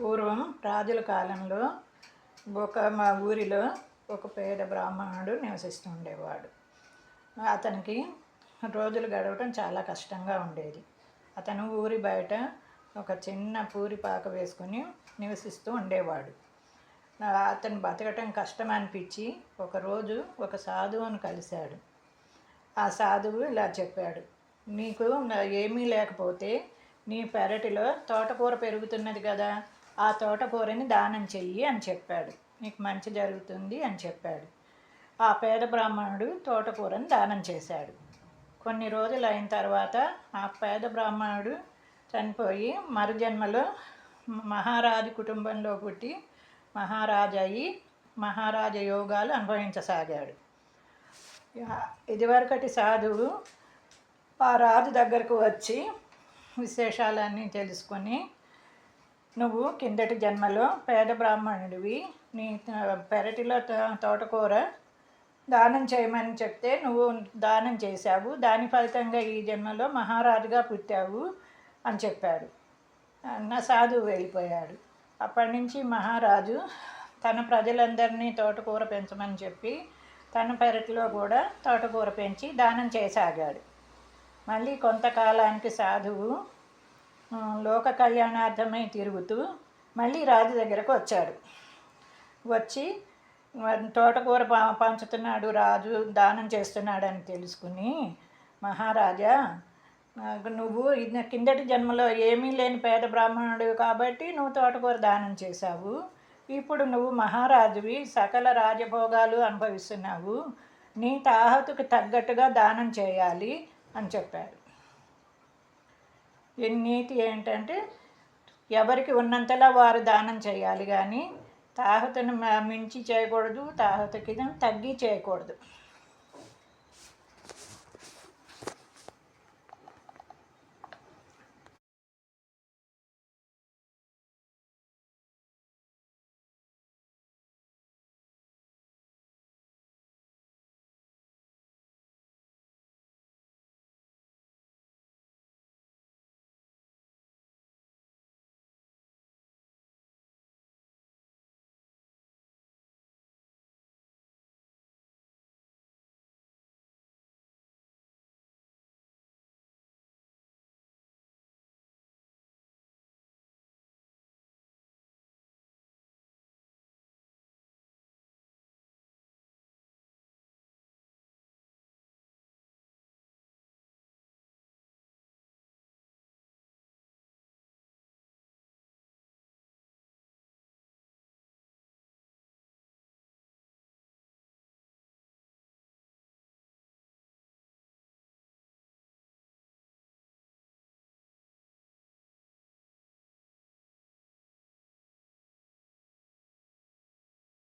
పూర్వం రాజుల కాలంలో ఒక మా ఊరిలో ఒక పేద బ్రాహ్మణుడు నివసిస్తూ ఉండేవాడు. అతనికి రోజులు గడవటం చాలా కష్టంగా ఉండేది. అతను ఊరి బయట ఒక చిన్న పూరి పాక వేసుకొని నివసిస్తూ ఉండేవాడు. అతను బతకటం కష్టం అనిపించి ఒకరోజు ఒక సాధువును కలిశాడు. ఆ సాధువు ఇలా చెప్పాడు నీకు ఏమీ లేకపోతే నీ పెరటిలో తోటకూర పెరుగుతున్నది కదా ఆ తోటకూరని దానం చెయ్యి అని చెప్పాడు. నీకు మంచి జరుగుతుంది అని చెప్పాడు. ఆ పేద బ్రాహ్మణుడు తోటకూరని దానం చేశాడు. కొన్ని రోజులు అయిన తర్వాత ఆ పేద బ్రాహ్మణుడు చనిపోయి మరుజన్మలో మహారాజు కుటుంబంలో పుట్టి మహారాజు అయ్యి మహారాజ యోగాలు అనుభవించసాగాడు. ఇదివరకటి సాధువు ఆ రాజు దగ్గరకు వచ్చి విశేషాలన్నీ తెలుసుకొని నువ్వు కిందటి జన్మలో పేద బ్రాహ్మణుడివి. నీ పెరటిలో తో- తోటకూర దానం చేయమని చెప్తే నువ్వు దానం చేశావు. దాని ఫలితంగా ఈ జన్మలో మహారాజుగా పుట్టావు అని చెప్పాడు. అన్న సాధువు వెళ్ళిపోయాడు. అప్పటి నుంచి మహారాజు తన ప్రజలందరినీ తోటకూర పెంచమని చెప్పి తన పెరటిలో కూడా తోటకూర పెంచి దానం చేయసాగాడు. మళ్ళీ కొంతకాలానికి సాధువు లోక కళ్యాణార్థమై తిరుగుతూ మళ్ళీ రాజు దగ్గరకు వచ్చాడు. వచ్చి తోటకూర ప- పంచుతున్నాడు రాజు దానం చేస్తున్నాడని తెలుసుకుని మహారాజా నాకు నువ్వు కిందటి జన్మలో ఏమీ లేని పేద బ్రాహ్మణుడు కాబట్టి నువ్వు తోటకూర దానం చేశావు. ఇప్పుడు నువ్వు మహారాజువి సకల రాజభోగాలు అనుభవిస్తున్నావు. నీ తాహతుకు తగ్గట్టుగా దానం చేయాలి అని చెప్పాడు. నీతి ఏంటంటే ఎవరికి ఉన్నంతలా వారు దానం చేయాలి కానీ తాహతను మించి చేయకూడదు తాహతకి తగ్గి చేయకూడదు.